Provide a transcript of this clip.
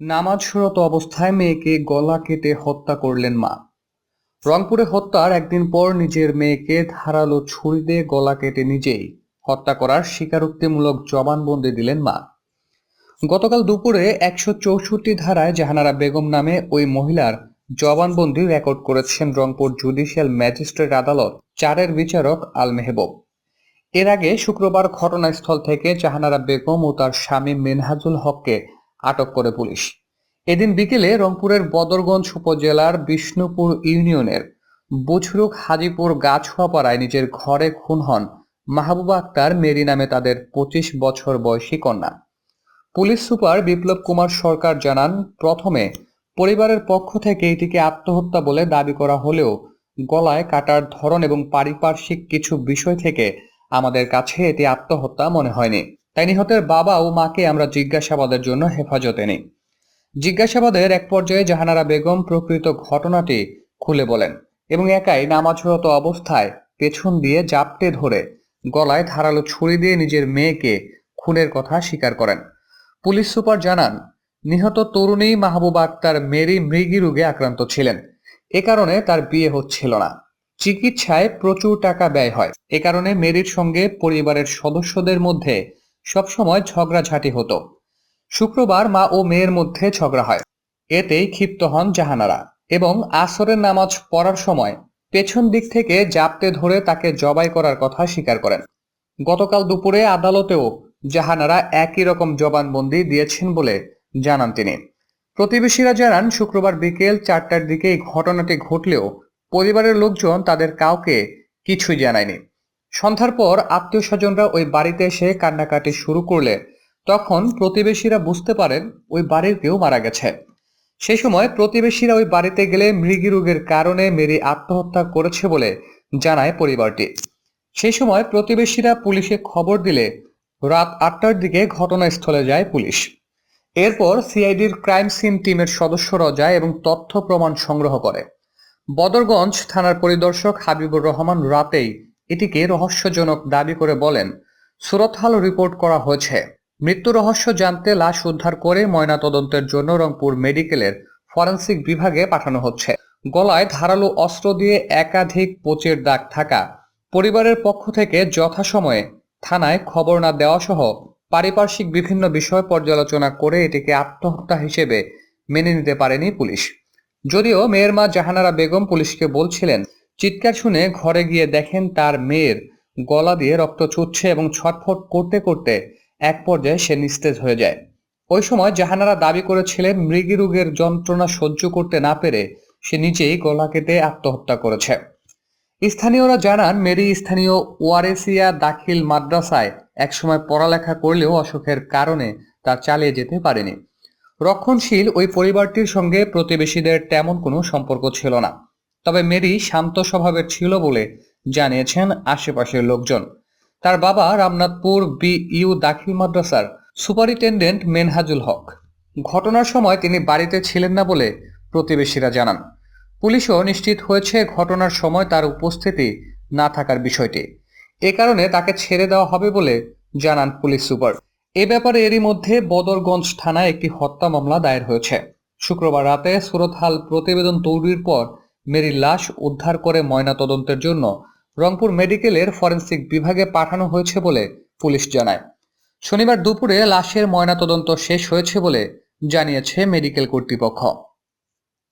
নামাজরত অবস্থায় মেয়েকে গলা কেটে হত্যা করলেন মা। রংপুরে হত্যার একদিন পর নিজের মেয়েকে ধারালো ছুরি দিয়ে গলা কেটে নিজেই হত্যা করার স্বীকারোক্তিমূলক জবানবন্দি দিলেন মা। গতকাল দুপুরে একশো চৌষট্টি ধারায় জাহানারা বেগম নামে ওই মহিলার জবানবন্দি রেকর্ড করেছেন রংপুর জুডিশিয়াল ম্যাজিস্ট্রেট আদালত চারের বিচারক আল মেহবুব। এর আগে শুক্রবার ঘটনাস্থল থেকে জাহানারা বেগম ও তার স্বামী মেনহাজুল হককে আটক করে পুলিশ। এদিন বিকেলে রংপুরের বদরগঞ্জ উপজেলার বিষ্ণুপুর ইউনিয়নের বুছরুক হাজিপুর গাছুয়াপাড়ায় নিজের ঘরে খুন হন মাহবুবা আক্তার মেরি নামে তাদের পঁচিশ বছর বয়সী কন্যা। পুলিশ সুপার বিপ্লব কুমার সরকার জানান, প্রথমে পরিবারের পক্ষ থেকে এটিকে আত্মহত্যা বলে দাবি করা হলেও গলায় কাটার ধরন এবং পারিপার্শ্বিক কিছু বিষয় থেকে আমাদের কাছে এটি আত্মহত্যা মনে হয়নি। তাই নিহতের বাবা ও মাকে আমরা জিজ্ঞাসাবাদের জন্য হেফাজতে নিই। জিজ্ঞাসাবাদের এক পর্যায়ে জাহানারা বেগম প্রকৃত ঘটনাটি খুলে বলেন এবং একাই নামাজরত অবস্থায় পেছন দিয়ে জাপটে ধরে গলায় ধারালো ছুরি দিয়ে নিজের মেয়েকে খুনের কথা স্বীকার করেন। পুলিশ সুপার জানান, নিহত তরুণী মাহবুবা আক্তার মেরি মৃগী রোগে আক্রান্ত ছিলেন। এ কারণে তার বিয়ে হচ্ছিল না। চিকিৎসায় প্রচুর টাকা ব্যয় হয়। এ কারণে মেরির সঙ্গে পরিবারের সদস্যদের মধ্যে সবসময় ঝগড়াঝাটি হতো। শুক্রবার মা ও মেয়ের মধ্যে ঝগড়া হয়। এতেই ক্ষিপ্ত হন জাহানারা এবং আসরের নামাজ পড়ার সময় পেছন দিক থেকে জাপতে ধরে তাকে জবাই করার কথা স্বীকার করেন। গতকাল দুপুরে আদালতেও জাহানারা একই রকম জবানবন্দি দিয়েছেন বলে জানান তিনি। প্রতিবেশীরা জানান, শুক্রবার বিকেল চারটার দিকে এই ঘটনাটি ঘটলেও পরিবারের লোকজন তাদের কাউকে কিছুই জানায়নি। সন্ধ্যার পর আত্মীয় স্বজনরা ওই বাড়িতে এসে কান্নাকাটি শুরু করলে। তখন প্রতিবেশীরা বুঝতে পারেন ওই বাড়ির কেউ মারা গেছে। সে সময় প্রতিবেশীরা ওই বাড়িতে গেলে মৃগী রোগের কারণে মেরি আত্মহত্যা করেছে বলে জানায় পরিবারটি। সেই সময় প্রতিবেশীরা পুলিশে খবর দিলে রাত আটটার দিকে ঘটনাস্থলে যায় পুলিশ। এরপর সিআইডির ক্রাইম সিন টিমের সদস্যরা যায় এবং তথ্য প্রমাণ সংগ্রহ করে। বদরগঞ্জ থানার পরিদর্শক হাবিবুর রহমান রাতেই এটিকে রহস্যজনক দাবি করে বলেন, সুরতহাল রিপোর্ট করা হয়েছে। মৃত্যু রহস্য জানতে লাশ উদ্ধার করে ময়নাতদন্তের জন্য রংপুর মেডিকেলের ফরেন্সিক বিভাগে পাঠানো হচ্ছে। গলায় ধারালো অস্ত্র দিয়ে একাধিক পোচের দাগ থাকা। পরিবারের পক্ষ থেকে যথাসময়ে থানায় খবর না দেওয়া সহ পারিপার্শ্বিক বিভিন্ন বিষয় পর্যালোচনা করে এটিকে আত্মহত্যা হিসেবে মেনে নিতে পারেনি পুলিশ। যদিও মেয়ের মা জাহানারা বেগম পুলিশকে বলছিলেন চিৎকার শুনে ঘরে গিয়ে দেখেন তার মেয়ের গলা দিয়ে রক্ত ছুটছে এবং ছটফট করতে করতে এক পর্যায়ে সে নিস্তেজ হয়ে যায়। ওই সময় জাহানারা দাবি করেছিলেন মৃগী রোগের যন্ত্রণা সহ্য করতে না পেরে সে নিজেই গলা কেটে আত্মহত্যা করেছে। স্থানীয়রা জানান, মেরি স্থানীয় ওয়ারেসিয়া দাখিল মাদ্রাসায় একসময় পড়ালেখা করলেও অসুখের কারণে তা চালিয়ে যেতে পারেনি। রক্ষণশীল ওই পরিবারটির সঙ্গে প্রতিবেশীদের তেমন কোনো সম্পর্ক ছিল না। তবে মেরি শান্ত স্বভাবের ছিল বলে জানিয়েছেন আশেপাশের লোকজন। তার বাবা রামনাথপুর বি ইউ দাখিল মাদ্রাসার সুপারিনটেন্ডেন্ট মেনহাজুল হক। ঘটনার সময় তিনি বাড়িতে ছিলেন না বলে প্রতিবেশীরা জানান। পুলিশও নিশ্চিত হয়েছে ঘটনার সময় তার উপস্থিতি না থাকার বিষয়টি। এ কারণে তাকে ছেড়ে দেওয়া হবে বলে জানান পুলিশ সুপার। এ ব্যাপারে এরই মধ্যে বদরগঞ্জ থানায় একটি হত্যা মামলা দায়ের হয়েছে। শুক্রবার রাতে সুরতহাল প্রতিবেদন তৈরির পর মেরির লাশ উদ্ধার করে ময়নাতদন্তের জন্য রংপুর মেডিকেলের ফরেন্সিক বিভাগে পাঠানো হয়েছে বলে পুলিশ জানায়। শনিবার দুপুরে লাশের ময়নাতদন্ত শেষ হয়েছে বলে জানিয়েছে মেডিকেল কর্তৃপক্ষ।